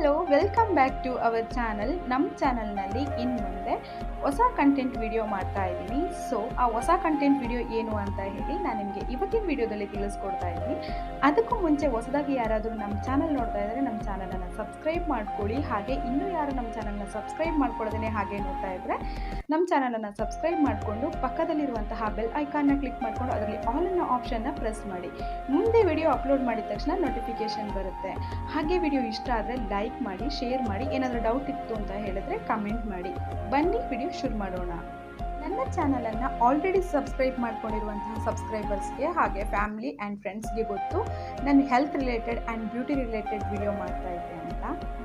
Hello welcome back to our channel ನಮ್ಮ ಚಾನಲ್ನಲ್ಲಿ ಇನ್ನು ಮುಂದೆ ಹೊಸ ಕಂಟೆಂಟ್ ವಿಡಿಯೋ ಮಾಡ್ತಾ ಇದ್ದೀನಿ. ಸೊ ಆ ಹೊಸ ಕಂಟೆಂಟ್ ವಿಡಿಯೋ ಏನು ಅಂತ ಹೇಳಿ ನಾನು ನಿಮಗೆ ಇವತ್ತಿನ ವಿಡಿಯೋದಲ್ಲಿ ತಿಳಿಸ್ಕೊಡ್ತಾ ಇದ್ದೀನಿ. ಅದಕ್ಕೂ ಮುಂಚೆ ಹೊಸದಾಗಿ ಯಾರಾದರೂ ನಮ್ಮ ಚಾನಲ್ ನೋಡ್ತಾ ಇದ್ದರೆ ನಮ್ಮ ಚಾನಲನ್ನು ಸಬ್ಸ್ಕ್ರೈಬ್ ಮಾಡ್ಕೊಳ್ಳಿ. ಹಾಗೆ ಇನ್ನೂ ಯಾರು ನಮ್ಮ ಚಾನಲ್ನ ಸಬ್ಸ್ಕ್ರೈಬ್ ಮಾಡ್ಕೊಳ್ಳೋದೇ ಹಾಗೆ ನೋಡ್ತಾ ಇದ್ದರೆ ನಮ್ಮ ಚಾನಲನ್ನು ಸಬ್ಸ್ಕ್ರೈಬ್ ಮಾಡಿಕೊಂಡು ಪಕ್ಕದಲ್ಲಿರುವಂತಹ ಬೆಲ್ ಐಕಾನ್ನ ಕ್ಲಿಕ್ ಮಾಡಿಕೊಂಡು ಅದರಲ್ಲಿ ಆಲ್ ಅನ್ನೋ ಆಪ್ಷನ್ನ ಪ್ರೆಸ್ ಮಾಡಿ. ಮುಂದೆ ವಿಡಿಯೋ ಅಪ್ಲೋಡ್ ಮಾಡಿದ ತಕ್ಷಣ ನೋಟಿಫಿಕೇಶನ್ ಬರುತ್ತೆ. ಹಾಗೆ ವಿಡಿಯೋ ಇಷ್ಟ ಆದರೆ ಲೈಕ್ ಮಾಡಿ ಶೇರ್ ಮಾಡಿ. ಏನಾದರೂ ಡೌಟ್ ಇತ್ತು ಅಂತ ಹೇಳಿದ್ರೆ ಕಮೆಂಟ್ ಮಾಡಿ. ಬನ್ನಿ ವಿಡಿಯೋ ಶುರು ಮಾಡೋಣ. ನನ್ನ ಚಾನಲನ್ನು ಆಲ್ರೆಡಿ ಸಬ್ಸ್ಕ್ರೈಬ್ ಮಾಡ್ಕೊಂಡಿರುವಂತಹ ಸಬ್ಸ್ಕ್ರೈಬರ್ಸ್ಗೆ ಹಾಗೆ ಫ್ಯಾಮಿಲಿ ಆ್ಯಂಡ್ ಫ್ರೆಂಡ್ಸ್ಗೆ ಗೊತ್ತು. ನಾನು health related and beauty related video ಮಾಡ್ತಾ ಇದ್ದೆ ಅಂತ.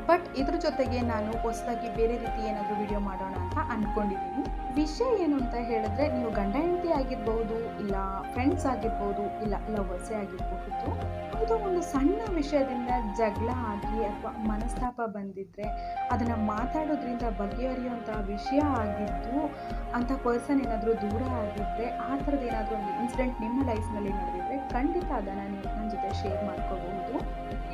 ಬಟ್ ಇದ್ರ ಜೊತೆಗೆ ನಾನು ಹೊಸದಾಗಿ ಬೇರೆ ರೀತಿ ಏನಾದರೂ ವಿಡಿಯೋ ಮಾಡೋಣ ಅಂತ ಅಂದ್ಕೊಂಡಿದ್ದೀನಿ ವಿಷಯ ಏನು ಅಂತ ಹೇಳಿದ್ರೆ, ನೀವು ಗಂಡ ಹೆಂಡತಿ ಆಗಿರ್ಬೋದು, ಇಲ್ಲ ಫ್ರೆಂಡ್ಸ್ ಆಗಿರ್ಬೋದು, ಇಲ್ಲ ಲವರ್ಸೇ ಆಗಿರ್ಬಹುದು ಯಾವುದೋ ಒಂದು ಸಣ್ಣ ವಿಷಯದಿಂದ ಜಗಳ ಆಗಿ ಅಥವಾ ಮನಸ್ತಾಪ ಬಂದಿದ್ರೆ, ಅದನ್ನು ಮಾತಾಡೋದ್ರಿಂದ ಬಗೆಹರಿಯುವಂಥ ವಿಷಯ ಆಗಿದ್ದು ಅಂಥ ಪರ್ಸನ್ ಏನಾದರೂ ದೂರ ಆಗಿದ್ದರೆ ಆ ಥರದ ಏನಾದರೂ ಒಂದು ಇನ್ಸಿಡೆಂಟ್ ನಿಮ್ಮ ಲೈಫ್ನಲ್ಲಿ ನಡೆದಿದ್ರೆ ಖಂಡಿತ ಅದನ್ನು ನೀವು ನನ್ನ ಜೊತೆ ಶೇರ್ ಮಾಡ್ಕೋಬಹುದು.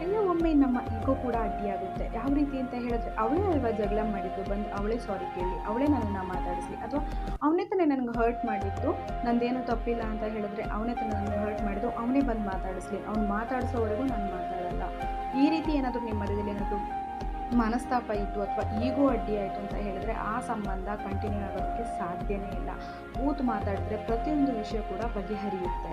ಎಲ್ಲ ಒಮ್ಮೆ ನಮ್ಮ ಈಗೋ ಕೂಡ ಅಡ್ಡಿಯಾಗುತ್ತೆ. ಯಾವ ರೀತಿ ಅಂತ ಹೇಳಿದ್ರೆ ಅವಳೇ ಅಲ್ವಾ ಜಗಳ ಮಾಡಿದ್ದು? ಬಂದು ಅವಳೇ ಸಾರಿ ಕೇಳಿ, ಅವಳೇ ನನ್ನನ್ನು ಮಾತಾಡಿಸ್ಲಿ ಅಥವಾ ಅವನೇ ತಾನೇ ನನಗೆ ಹರ್ಟ್ ಮಾಡಿದ್ದು. ನಂದೇನು ತಪ್ಪಿಲ್ಲ ಅಂತ ಹೇಳಿದ್ರೆ ಅವನೇ ತಾನೇ ನನಗೆ ಹರ್ಟ್ ಮಾಡಿದ್ದು. ಅವನೇ ಬಂದು ಮಾತಾಡಿಸ್ಲಿ. ಅವ್ನು ಮಾತಾಡಿಸೋವರೆಗೂ ನಾನು ಮಾತಾಡಲ್ಲ. ಈ ರೀತಿ ಏನಾದರೂ ನಿಮ್ಮ ಮನೆಯಲ್ಲಿ ಏನಾದರೂ ಮನಸ್ತಾಪ ಇತ್ತು ಅಥವಾ ಈಗೂ ಅಡ್ಡಿ ಆಯಿತು ಅಂತ ಹೇಳಿದ್ರೆ ಆ ಸಂಬಂಧ ಕಂಟಿನ್ಯೂ ಆಗೋದಕ್ಕೆ ಸಾಧ್ಯನೇ ಇಲ್ಲ. ಕೂತು ಮಾತಾಡಿದ್ರೆ ಪ್ರತಿಯೊಂದು ವಿಷಯ ಕೂಡ ಬಗೆಹರಿಯುತ್ತೆ.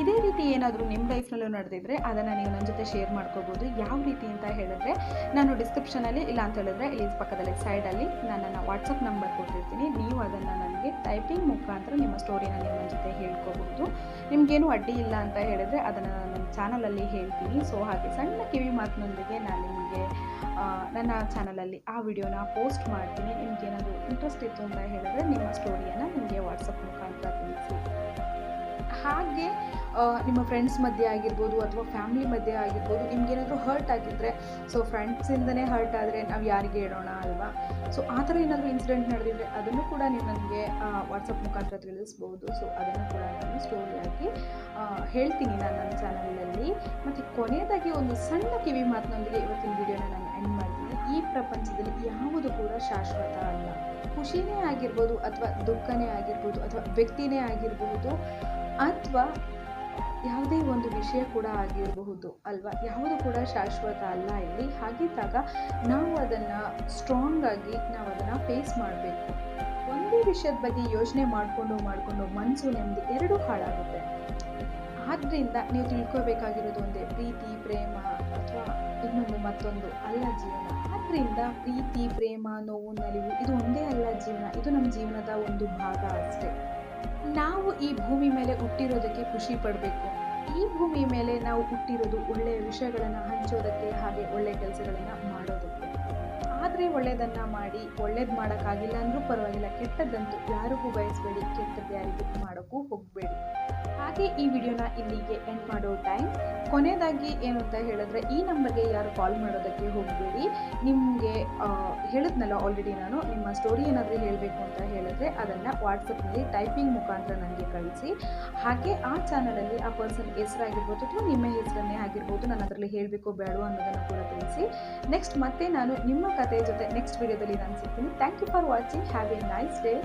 ಇದೇ ರೀತಿ ಏನಾದರೂ ನಿಮ್ಮ ಲೈಫ್ನಲ್ಲೂ ನಡೆದಿದ್ರೆ ಅದನ್ನು ನೀವು ನನ್ನ ಜೊತೆ ಶೇರ್ ಮಾಡ್ಕೋಬೋದು. ಯಾವ ರೀತಿ ಅಂತ ಹೇಳಿದ್ರೆ ನಾನು ಡಿಸ್ಕ್ರಿಪ್ಷನಲ್ಲಿ ಇಲ್ಲ ಅಂತ ಹೇಳಿದ್ರೆ ಇಲ್ಲಿ ಪಕ್ಕದಲ್ಲಿ ಸೈಡಲ್ಲಿ ನಾನು ನನ್ನ ವಾಟ್ಸಪ್ ನಂಬರ್ ಕೊಟ್ಟಿರ್ತೀನಿ. ನೀವು ಅದನ್ನು ನನಗೆ ಟೈಪಿಂಗ್ ಮುಖಾಂತರ ನಿಮ್ಮ ಸ್ಟೋರಿನ ನೀವು ನನ್ನ ಜೊತೆ ಹೇಳ್ಕೋಬಹುದು ನಿಮಗೇನು ಅಡ್ಡಿ ಇಲ್ಲ ಅಂತ ಹೇಳಿದ್ರೆ ಅದನ್ನು ನಾನು ನನ್ನ ಚಾನಲಲ್ಲಿ ಹೇಳ್ತೀನಿ. ಸೊ ಹಾಗೆ ಸಣ್ಣ ಕಿವಿ ಮಾತಿನೊಂದಿಗೆ ನಾನು ನಿಮಗೆ ನನ್ನ ಚಾನಲಲ್ಲಿ ಆ ವಿಡಿಯೋನ ಪೋಸ್ಟ್ ಮಾಡ್ತೀನಿ. ನಿಮ್ಗೆ ಏನಾದರೂ ಇಂಟ್ರೆಸ್ಟ್ ಇತ್ತು ಅಂತ ಹೇಳಿದ್ರೆ ನಿಮ್ಮ ಸ್ಟೋರಿಯನ್ನು ನಿಮಗೆ ವಾಟ್ಸಪ್ ಮುಖಾಂತರ ತಿಳಿಸಿ. ಹಾಗೆ ನಿಮ್ಮ ಫ್ರೆಂಡ್ಸ್ ಮಧ್ಯೆ ಆಗಿರ್ಬೋದು ಅಥವಾ ಫ್ಯಾಮಿಲಿ ಮಧ್ಯೆ ಆಗಿರ್ಬೋದು ನಿಮ್ಗೇನಾದರೂ ಹರ್ಟ್ ಆಗಿದ್ದರೆ ಸೊ ಫ್ರೆಂಡ್ಸಿಂದನೇ ಹರ್ಟ್ ಆದರೆ ನಾವು ಯಾರಿಗೆ ಹೇಳೋಣ ಅಲ್ವಾ? ಸೊ ಆ ಥರ ಏನಾದರೂ ಇನ್ಸಿಡೆಂಟ್ ನಡೆದಿದ್ರೆ ಅದನ್ನು ಕೂಡ ನೀವು ನನಗೆ ವಾಟ್ಸಪ್ ಮುಖಾಂತರ ತಿಳಿಸ್ಬೋದು. ಸೊ ಅದನ್ನು ಕೂಡ ನಾನು ಸ್ಟೋರಿಯಾಗಿ ಹೇಳ್ತೀನಿ ನಾನು ನನ್ನ ಚಾನಲಲ್ಲಿ. ಮತ್ತು ಕೊನೆಯದಾಗಿ ಒಂದು ಸಣ್ಣ ಕಿವಿ ಮಾತಿನೊಂದಿಗೆ ಇವತ್ತಿನ ವಿಡಿಯೋನ ನಾನು ಎಂಡ್ ಮಾಡ್ತೀನಿ. ಈ ಪ್ರಪಂಚದಲ್ಲಿ ಯಾವುದು ಕೂಡ ಶಾಶ್ವತ ಅಲ್ಲ. ಖುಷಿನೇ ಆಗಿರ್ಬೋದು ಅಥವಾ ದುಃಖನೇ ಆಗಿರ್ಬೋದು ಅಥವಾ ವ್ಯಕ್ತಿನೇ ಆಗಿರಬಹುದು ಅಥವಾ ಯಾವುದೇ ಒಂದು ವಿಷಯ ಕೂಡ ಆಗಿರಬಹುದು ಅಲ್ವಾ? ಯಾವುದು ಕೂಡ ಶಾಶ್ವತ ಅಲ್ಲ ಇಲ್ಲಿ. ಹಾಗಿದ್ದಾಗ ನಾವು ಅದನ್ನು ಸ್ಟ್ರಾಂಗ್ ಆಗಿ ನಾವು ಅದನ್ನು ಫೇಸ್ ಮಾಡಬೇಕು. ಒಂದೇ ವಿಷಯದ ಬಗ್ಗೆ ಯೋಚನೆ ಮಾಡಿಕೊಂಡು ಮಾಡಿಕೊಂಡು ಮನಸ್ಸು ನೆಮ್ಮದಿ ಎರಡೂ ಹಾಳಾಗುತ್ತೆ. ಆದ್ದರಿಂದ ನೀವು ತಿಳ್ಕೊಬೇಕಾಗಿರೋದು ಒಂದೇ, ಪ್ರೀತಿ, ಪ್ರೇಮ ಅಥವಾ ಇನ್ನೊಂದು ಮತ್ತೊಂದು ಅಲ್ಲ ಜೀವನ. ಆದ್ದರಿಂದ ಪ್ರೀತಿ, ಪ್ರೇಮ, ನೋವು, ನಲಿವು ಇದು ಒಂದೇ ಅಲ್ಲ ಜೀವನ, ಇದು ನಮ್ಮ ಜೀವನದ ಒಂದು ಭಾಗ ಅಷ್ಟೇ. ನಾವು ಈ ಭೂಮಿ ಮೇಲೆ ಹುಟ್ಟಿರೋದಕ್ಕೆ ಖುಷಿ ಪಡಬೇಕು. ಈ ಭೂಮಿ ಮೇಲೆ ನಾವು ಹುಟ್ಟಿರೋದು ಒಳ್ಳೆಯ ವಿಷಯಗಳನ್ನು ಹಂಚೋದಕ್ಕೆ ಹಾಗೆ ಒಳ್ಳೆಯ ಕೆಲಸಗಳನ್ನು ಮಾಡೋದಕ್ಕೆ. ಆದರೆ ಒಳ್ಳೆಯದನ್ನು ಮಾಡಿ, ಒಳ್ಳೇದ್ ಮಾಡೋಕ್ಕಾಗಿಲ್ಲ ಅಂದ್ರೂ ಪರವಾಗಿಲ್ಲ, ಕೆಟ್ಟದ್ದಂತೂ ಯಾರಿಗೂ ಬಯಸಬೇಡಿ, ಕೆಟ್ಟದ್ದು ಯಾರಿಗೂ ಮಾಡೋಕ್ಕೂ ಹಾಗೆ ಈ ವಿಡಿಯೋನ ಇಲ್ಲಿಗೆ ಎಂಡ್ ಮಾಡೋ ಟೈಮ್ ಕೊನೆಯದಾಗಿ ಏನು ಅಂತ ಹೇಳಿದ್ರೆ, ಈ ನಂಬರ್ಗೆ ಯಾರು ಕಾಲ್ ಮಾಡೋದಕ್ಕೆ ಹೋಗಬೇಡಿ. ನಿಮಗೆ ಹೇಳಿದ್ನಲ್ಲ ಆಲ್ರೆಡಿ ನಾನು, ನಿಮ್ಮ ಸ್ಟೋರಿ ಏನಾದರೂ ಹೇಳಬೇಕು ಅಂತ ಹೇಳಿದ್ರೆ ಅದನ್ನು ವಾಟ್ಸಪ್ನಲ್ಲಿ ಟೈಪಿಂಗ್ ಮುಖಾಂತರ ನನಗೆ ಕಳಿಸಿ. ಹಾಗೆ ಆ ಚಾನಲಲ್ಲಿ ಆ ಪರ್ಸನ್ ಹೆಸರಾಗಿರ್ಬೋದು ಅಥವಾ ನಿಮ್ಮ ಹೆಸರನ್ನೇ ಆಗಿರ್ಬೋದು ನಾನು ಅದರಲ್ಲಿ ಹೇಳಬೇಕು ಬೇಡ ಅನ್ನೋದನ್ನು ಕೂಡ ತಿಳಿಸಿ. ನೆಕ್ಸ್ಟ್ ಮತ್ತೆ ನಾನು ನಿಮ್ಮ ಕಥೆಯ ಜೊತೆ ನೆಕ್ಸ್ಟ್ ವಿಡಿಯೋದಲ್ಲಿ ನಾನು ಸಿಗ್ತೀನಿ. Thank you for watching have a nice day